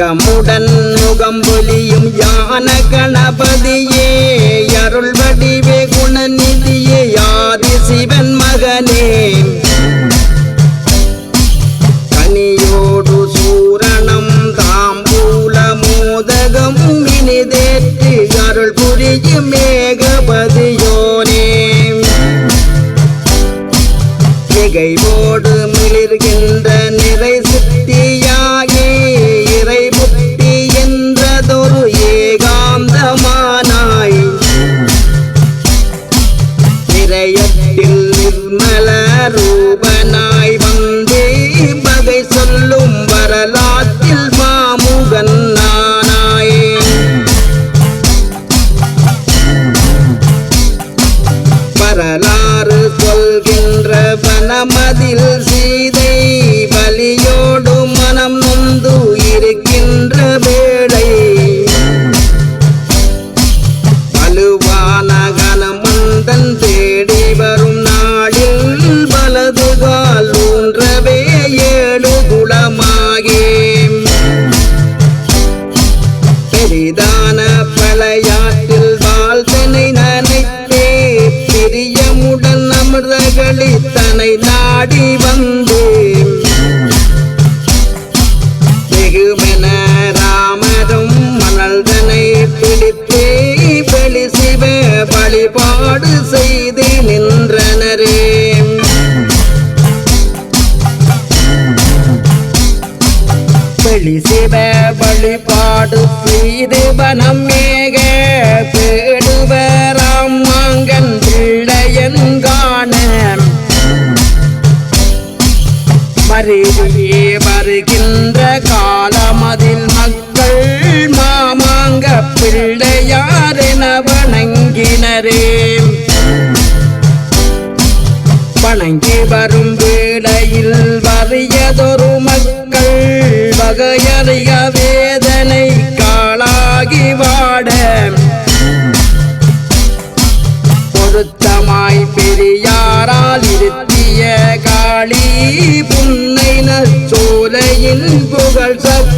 அகமுடன் முகம் பொலியும் யான கணபதியே. அருள் வடிவே குணநிதியே யாதி சிவன் மகனே. கனியோடு சூரணம் தாம்பூல மோதகம் இனிதேற்று அருள் புரியும் மேக வெகுமென ராமரும் மணல்தனை பிடித்தே வெளி சிவ வழிபாடு செய்து நின்றனரே. வெளி சிவ வழிபாடு செய்து வனம் மேக பேடுவராம் மாங்கன் பிள்ளையன் காண. மருவியே புகழ்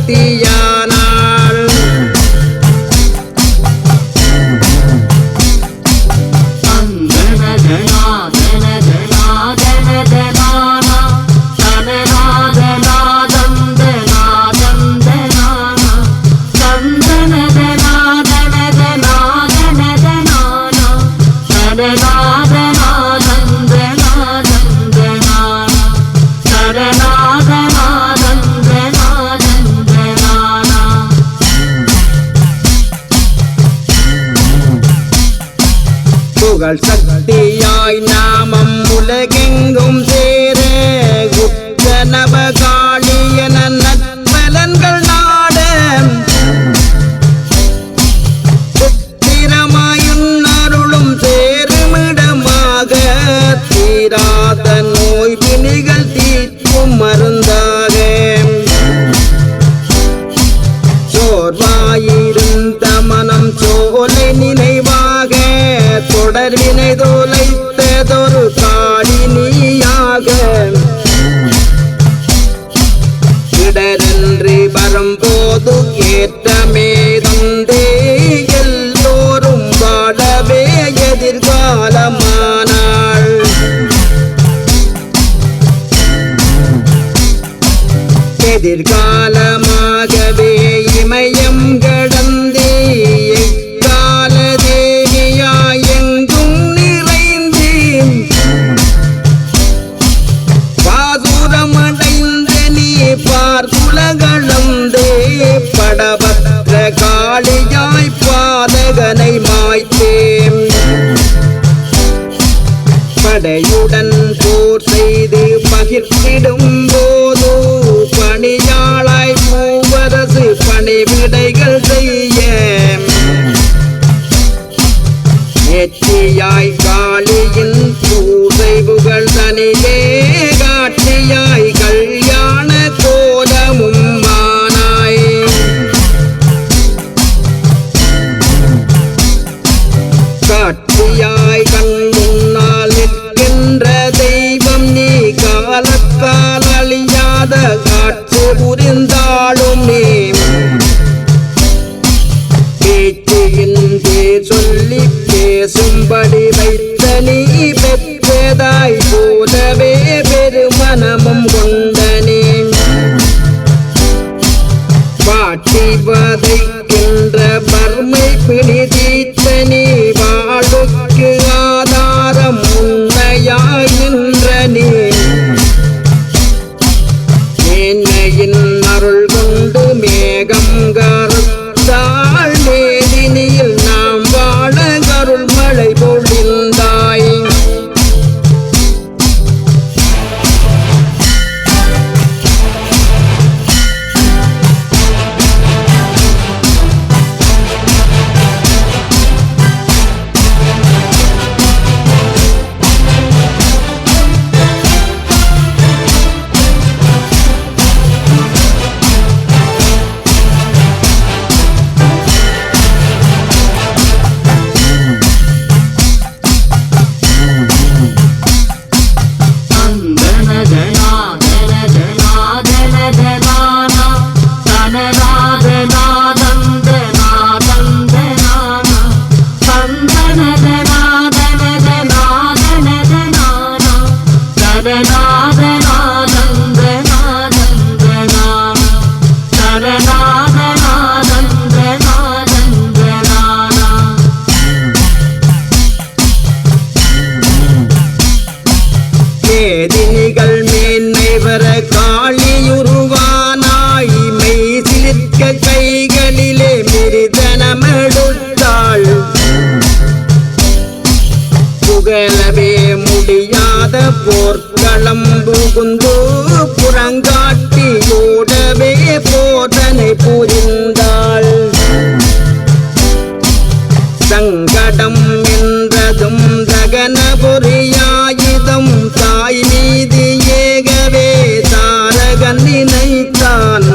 புகழ் சக்தியாய் நாமம் உலகெங்கும் சேர. குற்றநவ காளியன நற்பலன்கள் நாட புத்திரமாயுன் அருளும் சேருமிடமாக. தீராத நோய் பிணிகள் தீர்க்கும் மருந்த தொடர்வினை தோலைத்ததொரு காடினியாக இடரன்றி வரும்போது ஏற்றமே தந்தே எல்லோரும் வாழவே எதிர்காலமானாள். எதிர்காலமாகவே புகழ் தனிலே காட்சியாய் ஞானமும் கொண்டனே வாட்டி வதைக்கின்ற பர்மை பிடி புகுந்து புறங்காட்டியோடவே போதனை புரிந்தாள். சங்கடம் என்றதும் தகனபுரியாயுதம் தாய் மீது ஏகவே தாரகன் நினைத்தான்.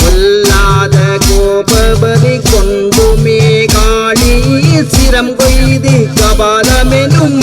கொல்லாத கோபபதி கொண்டுமே காளி சிரம் கொய்து கபாலமெனும்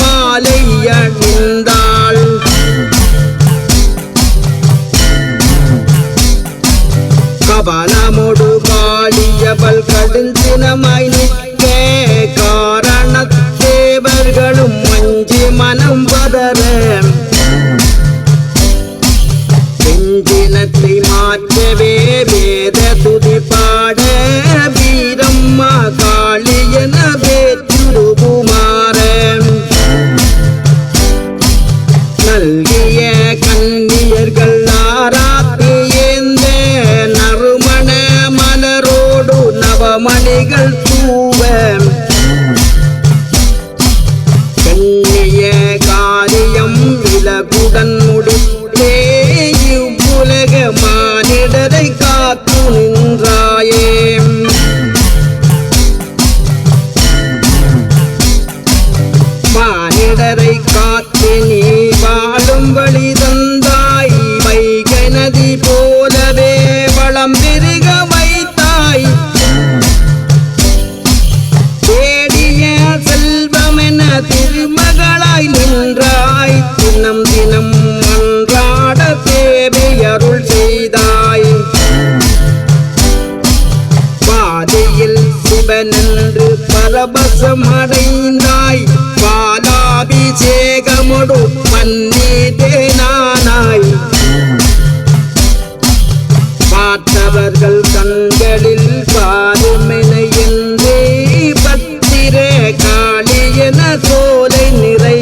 என்று பரபசமடைந்தாய். பாலாபிஷேகமொடு பன்னீதே நானாய். பார்த்தவர்கள் கண்களில் பாருமினை என்றே பத்திர காளி என சோலை நிறை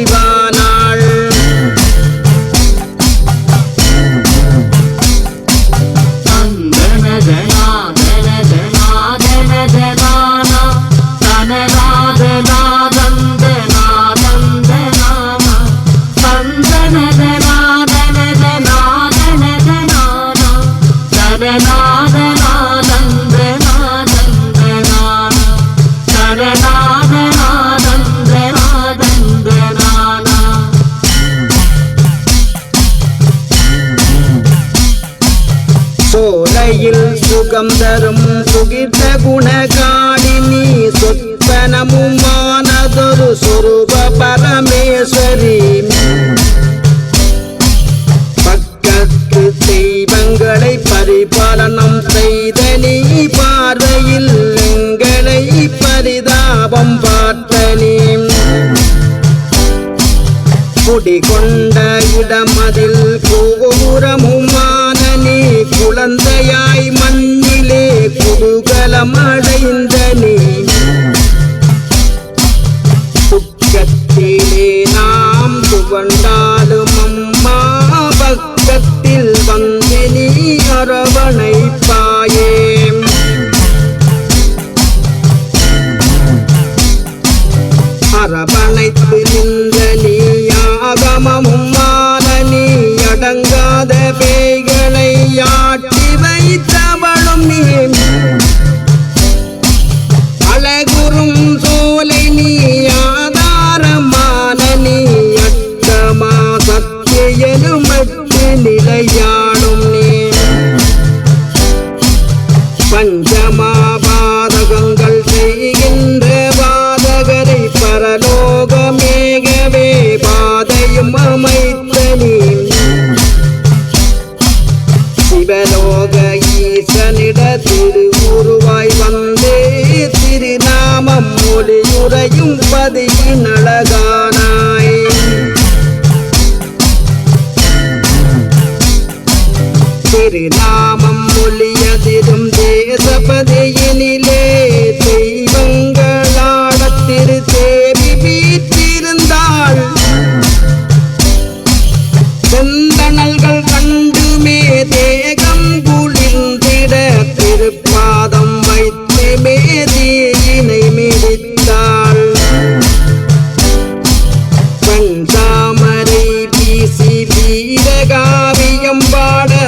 வந்தாலும் அம்மா பக்கத்தில் வந்தெனி அரவணைப்பாயே. செயலும் மற்ற நிலையா திருநாமம் மொழியதிரும் தேசபதியினிலே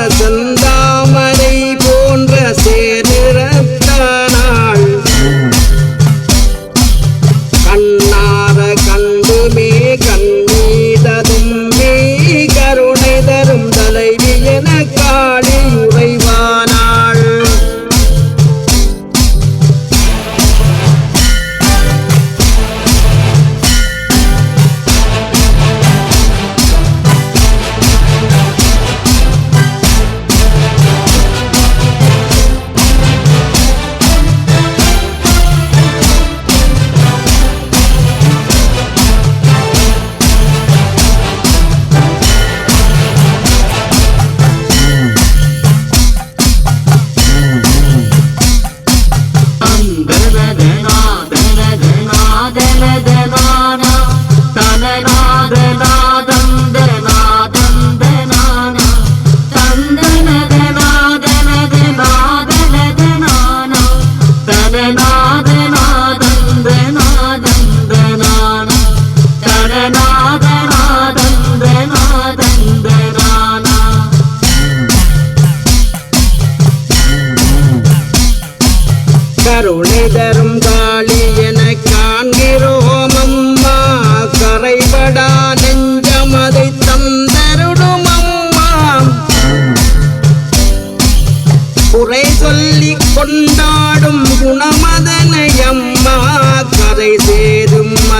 गजल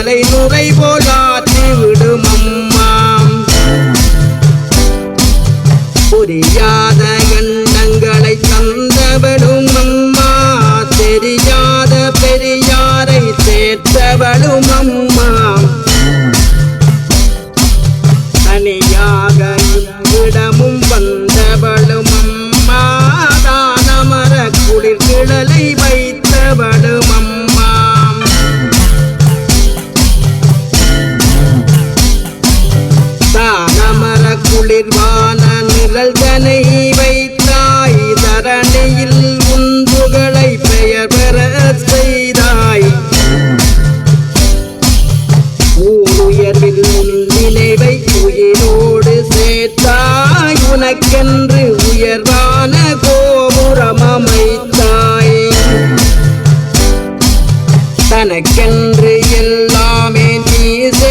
தலைமுறை போலா? என்று எல்லாமே நீச.